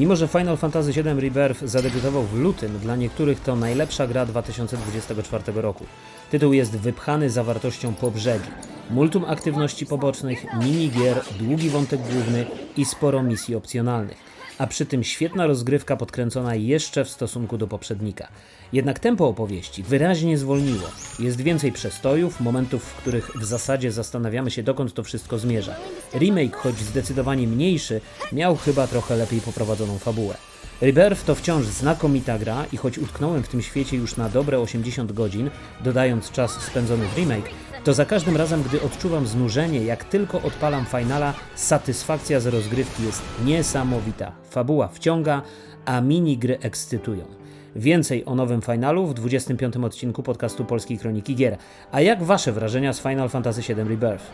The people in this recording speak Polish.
Mimo, że Final Fantasy VII Rebirth zadebiutował w lutym, dla niektórych to najlepsza gra 2024 roku. Tytuł jest wypchany zawartością po brzegi. Multum aktywności pobocznych, minigier, długi wątek główny i sporo misji opcjonalnych a przy tym świetna rozgrywka podkręcona jeszcze w stosunku do poprzednika. Jednak tempo opowieści wyraźnie zwolniło. Jest więcej przestojów, momentów, w których w zasadzie zastanawiamy się, dokąd to wszystko zmierza. Remake, choć zdecydowanie mniejszy, miał chyba trochę lepiej poprowadzoną fabułę. Rebirth to wciąż znakomita gra i choć utknąłem w tym świecie już na dobre 80 godzin, dodając czas spędzony w remake, to za każdym razem, gdy odczuwam znużenie, jak tylko odpalam finala, satysfakcja z rozgrywki jest niesamowita. Fabuła wciąga, a minigry ekscytują. Więcej o nowym finalu w 25 odcinku podcastu Polskiej Kroniki Gier. A jak wasze wrażenia z Final Fantasy VII Rebirth?